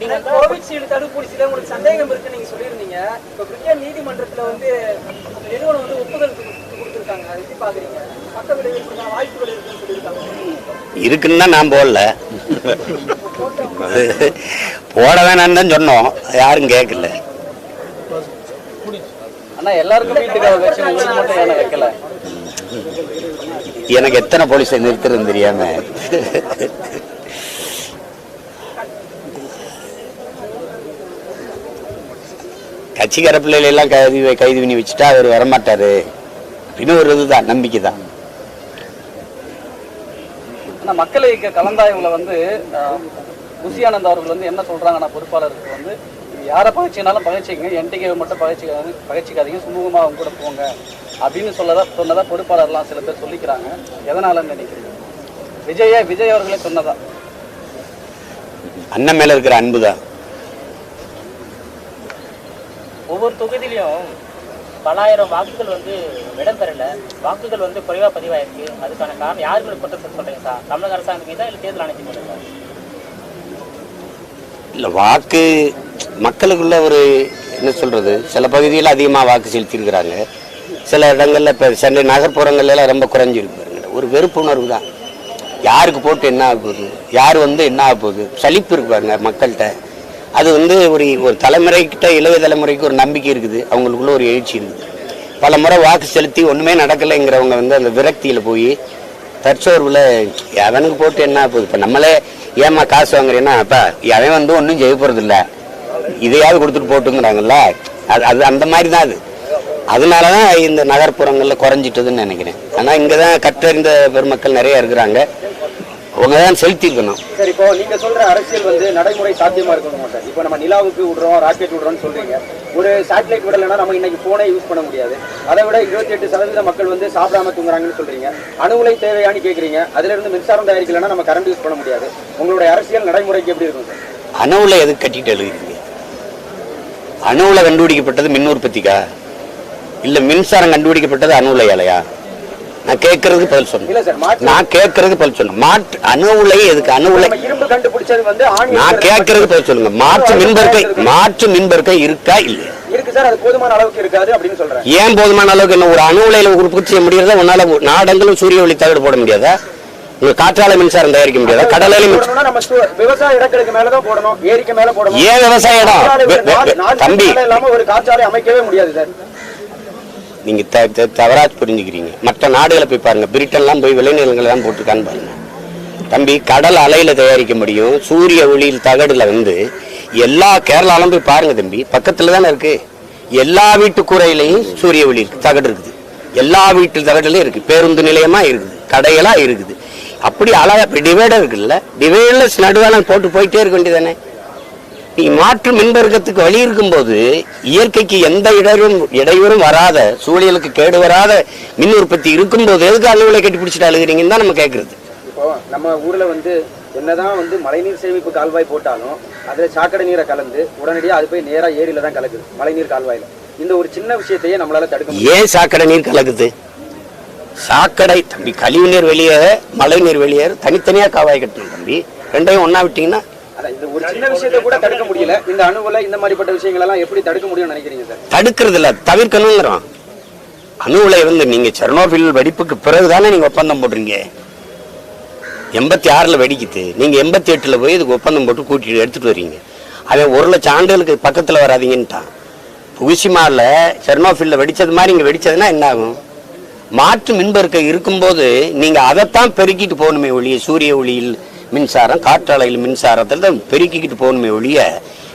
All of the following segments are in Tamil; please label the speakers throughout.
Speaker 1: நீங்க கோவிஷீல்டு தடுப்பூசியில உங்களுக்கு சந்தேகம் இருக்குன்னு நீங்க சொல்லியிருந்தீங்க. இப்ப பிரிட்டன் நீதிமன்றத்துல வந்து நிறுவனம் வந்து ஒப்புதல் கொடுத்து- கொடுத்திருக்காங்க. எப்படி பாக்குறீங்க? பக்க விளைவுகளுக்கான வாய்ப்புகள் இருக்குன்னு சொல்லியிருக்காங்க.
Speaker 2: இருக்குன்னு நான் போடல. போட வேணாம்னு தான் சொன்னோம். யாரும் கேட்கல
Speaker 3: ஆனா எல்லாருக்கும் வீட்டுக்கு வச்சு உங்களுக்கு மட்டும் ஏன்னா வைக்கல.
Speaker 2: எனக்கு எத்தனை போலீஸை நிறுத்துறது தெரியாம. கட்சிக்கார பிள்ளைகளை எல்லாம் கைது கைது பண்ணி வச்சுட்டா அவர் வரமாட்டாரு. அப்படின்னு ஒரு இதுதான் நம்பிக்கை தான்
Speaker 3: மக்கள் இயக்க கலந்தாய்வுல வந்து ஆனந்த் அவர்கள் வந்து என்ன சொல்றாங்கன்னா பொறுப்பாளருக்கு வந்து யாரை பகைச்சினாலும் பகைச்சிக்கங்க என்டிகே மட்டும் பகைச்சிக்காது பகைச்சிக்காதீங்க சுமூகமா அவங்க கூட போங்க. அப்படின்னு சொல்லதா சொன்னதா பொறுப்பாளர்லாம் சில பேர் சொல்லிக்கிறாங்க. எதனாலன்னு நினைக்கிறீங்க? விஜய விஜய் அவர்களே சொன்னதா?
Speaker 2: அண்ணன் மேல இருக்கிற அன்பு தான்
Speaker 4: தொகுதியிலையும் பலாயிரம் வாக்குகள் வந்து இடம்பெறல. வாக்குகள் வந்து குறைவா பதிவாயிருக்கு. அதுக்கான காரணம் யாருக்கு குற்றத்தை சொல்றீங்க சார்? தமிழக அரசாங்கம் மீதா இல்ல தேர்தல் ஆணையத்தின் மீதா
Speaker 2: இல்ல வாக்கு மக்களுக்குள்ள ஒரு என்ன சொல்றது? சில பகுதியில் அதிகமாக வாக்கு செலுத்தியிருக்கிறாங்க. சில இடங்களில் இப்போ சென்னை நகர்ப்புறங்கள்லாம் ரொம்ப குறைஞ்சிருக்கு ஒரு வெறுப்புணர்வு தான். யாருக்கு போட்டு என்ன ஆக போகுது? யார் வந்து என்ன ஆக போகுது? சலிப்பு இருக்கு பாருங்க மக்கள்கிட்ட. அது வந்து ஒரு ஒரு தலைமுறைக்கிட்ட இளைய தலைமுறைக்கு ஒரு நம்பிக்கை இருக்குது. அவங்களுக்குள்ள ஒரு எழுச்சி இருக்குது. பல முறை வாக்கு செலுத்தி ஒன்றுமே நடக்கலைங்கிறவங்க வந்து அந்த விரக்தியில் போய் தற்சோர்வில் அவனுக்கு போட்டு என்ன போகுது இப்போ நம்மளே ஏமா காசு வாங்குறேன்னா அப்பா அவன் வந்து ஒன்றும் செய்ய போகிறது இல்லை இதையாவது கொடுத்துட்டு போட்டுங்கிறாங்கல்ல? அது அது அந்த மாதிரி தான் அது. அதனால தான் இந்த நகர்ப்புறங்களில் குறைஞ்சிட்டதுன்னு நினைக்கிறேன். ஆனால் இங்கே தான் கற்றறிந்த பெருமக்கள் நிறையா இருக்கிறாங்க. அவங்க தான் செலுத்தியிருக்கணும்
Speaker 5: சரி இப்போ நீங்க சொல்ற அரசியல் வந்து நடைமுறை சாத்தியமா இருக்கணும் சார் இப்போ நம்ம நிலாவுக்கு விடுறோம் ராக்கெட் விடுறோம்னு சொல்றீங்க. ஒரு சேட்டலைட் விடலைன்னா நம்ம இன்னைக்கு போனே யூஸ் பண்ண முடியாது. அதை விட இருபத்தி எட்டு சதவீத மக்கள் வந்து சாப்பிடாம தூங்குறாங்கன்னு சொல்றீங்க. அணுகுலை தேவையான்னு கேக்குறீங்க. அதுல இருந்து மின்சாரம் தயாரிக்கலைன்னா நம்ம கரண்ட் யூஸ் பண்ண முடியாது. உங்களுடைய அரசியல் நடைமுறைக்கு எப்படி இருக்கும் சார்?
Speaker 2: அணுவில் எது கட்டிட்டு எழுதுறீங்க? அணுவில் கண்டுபிடிக்கப்பட்டது மின் உற்பத்திக்கா? இல்லை மின்சாரம் கண்டுபிடிக்கப்பட்டது அணுவுலையாலையா நான் கேட்கறதுக்கு பதில் சொன்னேன். நான் கேட்கறதுக்கு பதில் சொன்னேன். மாற்று அணு உலை எதுக்கு அணு உலை நான் கேட்கறதுக்கு பதில் சொல்லுங்க. மாற்று மின்பெருக்கை மாற்று மின்பெருக்கை இருக்கா இல்லையா? ஏன் போதுமான அளவுக்கு என்ன? ஒரு அணு உலையில உற்பத்தி செய்ய முடியாதா உன்னால நாடங்களும் சூரிய ஒளி தகடு போட முடியாதா? காற்றாலை மின்சாரம் தயாரிக்க முடியாதா? கடலால ஏன் விவசாய இடம்? தம்பி.
Speaker 5: நீங்கள்
Speaker 2: நீங்க த- த- தவறா புரிஞ்சுக்கிறீங்க. மற்ற நாடுகளை போய் பாருங்க பிரிட்டன்லாம் போய் விளைநிலங்களெல்லாம் போட்டுக்கான்னு போட்டிருக்கான்னு பாருங்க. தம்பி கடல் அலையில தயாரிக்க முடியும் சூரிய ஒளியில் தகடுல வந்து எல்லா கேரளாலும் போய் பாருங்க தம்பி பக்கத்துல தானே இருக்கு. எல்லா வீட்டு கூரையிலையும் சூரிய ஒளி இருக்கு தகடு இருக்குது. எல்லா வீட்டு தகடுலையும் இருக்கு பேருந்து நிலையமா இருக்குது கடைகளா இருக்குது. அப்படி அழகா டிவைடர் இருக்குல்ல டிவைடர்லெஸ் நடுவான போட்டு போயிட்டே இருக்க வேண்டியதானே மாற்று மின்பெருக்கத்துக்கு வழி இருக்கும்போது இயற்கைக்கு எந்த இடையூறும் இடையூறும் வராத சூழலுக்கு கேடு வராத மின் உற்பத்தி இருக்கும்போது எதுக்கு அலுவலை கட்டி பிடிச்சிட்டு அழுகிறீங்கன்னு தான் நம்ம கேட்கறது
Speaker 5: இப்போ நம்ம ஊர்ல வந்து என்னதான் வந்து மழைநீர் சேமிப்பு கால்வாய் போட்டாலும் அதுல சாக்கடை நீரை கலந்து உடனடியா அது போய் நேரா ஏரியில தான் கலக்குது மழைநீர் கால்வாயில. இந்த ஒரு சின்ன விஷயத்தையே நம்மளால தடுக்க
Speaker 2: ஏன் சாக்கடை நீர் கலக்குது? சாக்கடை தம்பி கழிவு நீர் வெளியே மழை நீர் வெளியே தனித்தனியா காவாய் கட்டணும் தம்பி. ரெண்டையும் ஒண்ணா விட்டீங்கன்னா
Speaker 5: அதான் இந்த ஒரு சின்ன
Speaker 2: தடுக்கிறது இல்ல தவிர்க்கணுங்கிறோம். அணு உலை வந்து நீங்க செர்னோபில் வெடிப்புக்கு பிறகுதானே நீங்க ஒப்பந்தம் போடுறீங்க எண்பத்தி ஆறுல வெடிக்குது. நீங்க எண்பத்தி எட்டுல போய் இதுக்கு ஒப்பந்தம் போட்டு கூட்டிட்டு எடுத்துட்டு வர்றீங்க அவன் ஒரு லட்சம் ஆண்டுகளுக்கு பக்கத்துல வராதீங்கன்ட்டான். புகுசிமால செர்னோபில்ல வெடிச்சது மாதிரி இங்க வெடிச்சதுன்னா என்ன ஆகும் மாற்று மின்பெருக்கை இருக்கும்போது நீங்க அதைத்தான் பெருக்கிட்டு போகணுமே ஒழிய சூரிய ஒளியில் மின்சாரம் காற்றாலையில் மின்சாரத்தில் தான் பெருக்கிக்கிட்டு போகணுமே ஒழிய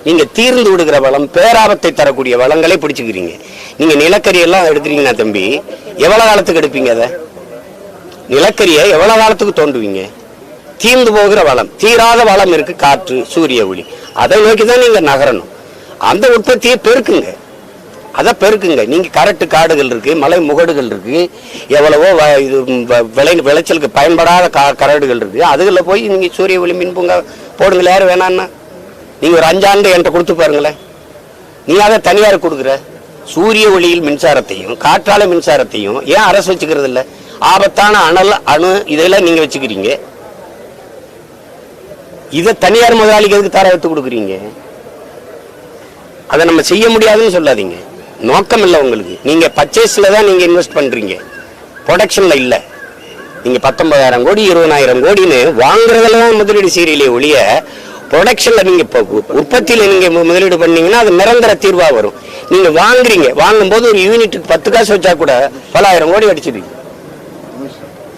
Speaker 2: நீங்கள் தீர்ந்து விடுகிற வளம் பேராபத்தை தரக்கூடிய வளங்களை பிடிச்சிக்கிறீங்க. நீங்கள் நிலக்கரியெல்லாம் எடுக்கிறீங்கன்னா தம்பி எவ்வளோ காலத்துக்கு எடுப்பீங்க அதை? நிலக்கரியை எவ்வளோ காலத்துக்கு தோண்டுவீங்க? தீர்ந்து போகிற வளம் தீராத வளம் இருக்குது காற்று சூரிய ஒளி. அதை நோக்கி தான் நீங்கள் நகரணும். அந்த உற்பத்தியை பெருக்குங்க. அதை பெருக்குங்க. நீங்க கரட்டு காடுகள் இருக்கு மலை முகடுகள் இருக்கு எவ்வளவோ வ- இது வ- விளை விளைச்சலுக்கு பயன்படாத கா கரடுகள் இருக்கு. அதுகளில் போய் நீங்க சூரிய ஒளி மின் பூங்கா போடுங்களே யார் வேணான்னா. நீங்க ஒரு அஞ்சாண்டு என்கிட்ட கொடுத்து பாருங்களேன். நீ அதை தனியார் கொடுக்குற. சூரிய ஒளியில் மின்சாரத்தையும் காற்றால மின்சாரத்தையும் ஏன் அரசு வச்சுக்கிறது இல்லை? ஆபத்தான அனல் அணு இதெல்லாம் நீங்க வச்சுக்கிறீங்க. இதை தனியார் முதலாளிக்கு எதுக்கு தர எடுத்து கொடுக்குறீங்க. அதை நம்ம செய்ய முடியாதுன்னு சொல்லாதீங்க. நோக்கம் இல்லை உங்களுக்கு. நீங்கள் பர்ச்சேஸில் தான் நீங்கள் இன்வெஸ்ட் பண்ணுறீங்க ப்ரொடக்ஷனில் இல்லை. நீங்கள் பத்தொன்பதாயிரம் கோடி இருபதாயிரம் கோடின்னு வாங்குறதுல தான் முதலீடு செய்கிறீங்களே ஒழிய ப்ரொடக்ஷனில் நீங்கள் இப்போ உற்பத்தியில் நீங்கள் முதலீடு பண்ணீங்கன்னா அது நிரந்தர தீர்வாக வரும். நீங்கள் வாங்குறீங்க. வாங்கும்போது ஒரு யூனிட்டுக்கு பத்து காசு வச்சா கூட பலாயிரம் கோடி அடிச்சிருவீங்க.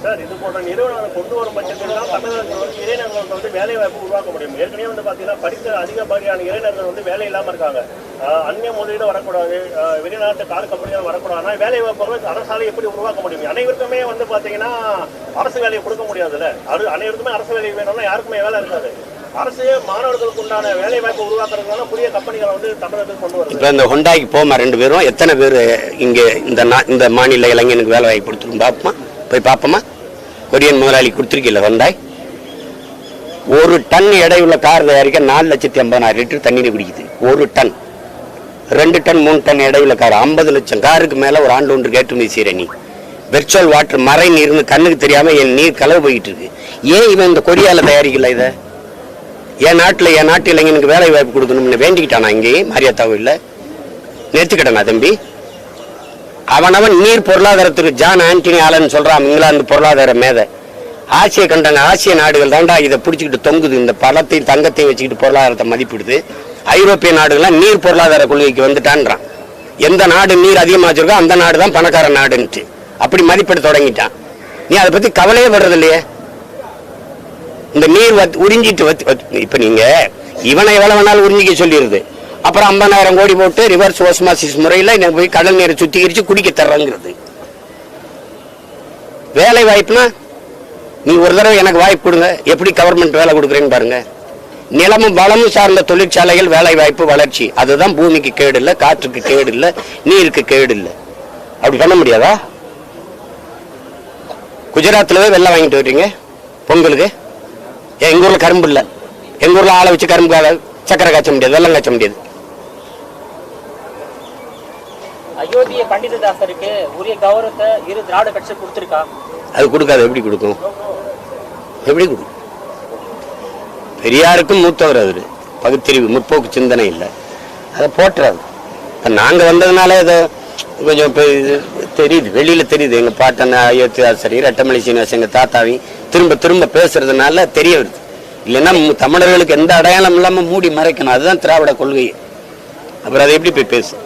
Speaker 6: சார் வந்து வேலை வாய்ப்பு உருவாக்க முடியும். ஏற்கனவே வந்து பாத்தீங்கன்னா படித்த அதிகப்படியான இளைஞர்கள் வந்து வேலை இல்லாம இருக்காங்க. அந்நிய முதலீடு வரக்கூடாது. வெளிநாட்டு கார் கம்பெனிகள் வரக்கூடாதுன்னா வேலை வாய்ப்புகள் அரசால எப்படி உருவாக்க முடியும்? அனைவருக்குமே வந்து பார்த்தீங்கன்னா அரசு வேலையை கொடுக்க முடியாதுல்ல. அது அனைவருக்குமே அரசு வேலை வேணும்னா யாருக்குமே வேலை இருக்காது. அரசு மாணவர்களுக்கு உண்டான வேலை வாய்ப்பு உருவாக்குறதுனால புதிய கம்பெனிகளை வந்து தமிழகத்துக்கு கொண்டு வருது.
Speaker 2: இப்போ இந்த ஹொண்டாய்க்கு போமா ரெண்டு பேரும். எத்தனை பேர் இங்கே இந்த நா- இந்த மாநில இளைஞனுக்கு வேலை வாய்ப்பு கொடுத்துரும் பார்ப்போமா? போய் பார்ப்போமா? கொரியன் முதலாளி கொடுத்துருக்கீல்ல ஹொண்டாய் ஒரு டன் எடையுள்ள கார் தயாரிக்க நாலு லட்சத்தி ஐம்பதாயிரம் லிட்டர் தண்ணீர் குடிக்குது. ஒரு டன். ரெண்டு டன் மூணு டன் இடையில கார் ஐம்பது லட்சம். காருக்கு மேலே ஒரு ஆண்டு ஒன்று ஏற்றுமதி செய்கிற நீ. வெர்ச்சுவல் வாட்டர் மறை நீர்னு கண்ணுக்கு தெரியாமல் என் நீர் கலவு போயிட்டு இருக்கு. ஏன் இவன் இந்த கொடியால் தயாரிக்கல இதை? என் நாட்டில் என் நாட்டு இளைஞனுக்கு வேலை வாய்ப்பு கொடுக்கணும்னு வேண்டிக்கிட்டானா இங்கேயே இல்லை. நேர்த்துக்கிட்டனா தம்பி. அவனவன் நீர் பொருளாதாரத்துக்கு ஜான் ஆண்டனி ஆலன் சொல்கிறான் இங்கிலாந்து பொருளாதார மேதை. ஆசிய கண்டன ஆசிய நாடுகள் தாண்டா இதை பிடிச்சிக்கிட்டு தொங்குது. இந்த பழத்தையும் தங்கத்தையும் வச்சுக்கிட்டு பொருளாதாரத்தை மதிப்பிடுது. ஐரோப்பிய நாடுகள்லாம் நீர் பொருளாதார கொள்கைக்கு வந்துட்டான்றான். எந்த நாடு நீர் அதிகமாக வச்சிருக்கோ அந்த நாடு தான் பணக்கார நாடுன்ட்டு. அப்படி மதிப்பிட தொடங்கிட்டான். நீ அதை பத்தி கவலையே படுறது இல்லையே இந்த நீர் வத்- உறிஞ்சிட்டு வத்- வத்- இப்ப நீங்க இவனை எவ்வளவு வேணாலும் உறிஞ்சிக்க சொல்லிடுது அப்புறம் ஐம்பதாயிரம் கோடி போட்டு ரிவர்ஸ் ஓஸ்மாசிஸ் முறையில் எனக்கு போய் கடல் நீரை சுத்திகரிச்சு குடிக்க தர்றங்கிறது. வேலை வாய்ப்புனா நீ ஒரு தடவை எனக்கு வாய்ப்பு கொடுங்க. எப்படி கவர்மெண்ட் வேலை கொடுக்குறேன்னு பாருங்க. நிலமும் வளமும் சார்ந்த தொழிற்சாலைகள் வேலை வாய்ப்பு வளர்ச்சி. அதுதான் பூமிக்கு கேடு இல்லை காற்றுக்கு கேடு இல்லை நீருக்கு கேடு இல்லை அப்படி பண்ண முடியாதா? குஜராத்ல போய் வெள்ளம் வாங்கிட்டு வர்றீங்க? பொங்கலுக்கு? ஏன் எங்க ஊர்ல கரும்பு இல்ல. எங்க ஊர்ல ஆளை வச்சு கரும்பு சக்கரை காய்ச்ச முடியாது வெள்ளம் காய்ச்ச முடியாது.
Speaker 4: அயோத்திய பண்டிததாசருக்கு உரிய கௌரவத்தை இரு திராவிட கட்சி கொடுத்திருக்கா?
Speaker 2: அது கொடுக்காது எப்படி கொடுக்கும்? எப்படி கொடுக்கும்? பெரியாருக்கும் மூத்தவர் அவர். பகுத்தறிவு முற்போக்கு சிந்தனை இல்லை. அதை போட்டுறாரு இப்போ நாங்கள் வந்ததுனால இதை கொஞ்சம் இது தெரியுது. வெளியில் தெரியுது. எங்கள் பாட்டன் அயோத்தியாசரி ரெட்டமலை சீனிவாசன் எங்கள் தாத்தாவையும் திரும்ப திரும்ப பேசுறதுனால தெரிய வருது. இல்லைன்னா தமிழர்களுக்கு எந்த அடையாளம் இல்லாமல் மூடி மறைக்கணும். அதுதான் திராவிட கொள்கை அப்புறம் அதை எப்படி போய் பேசும்?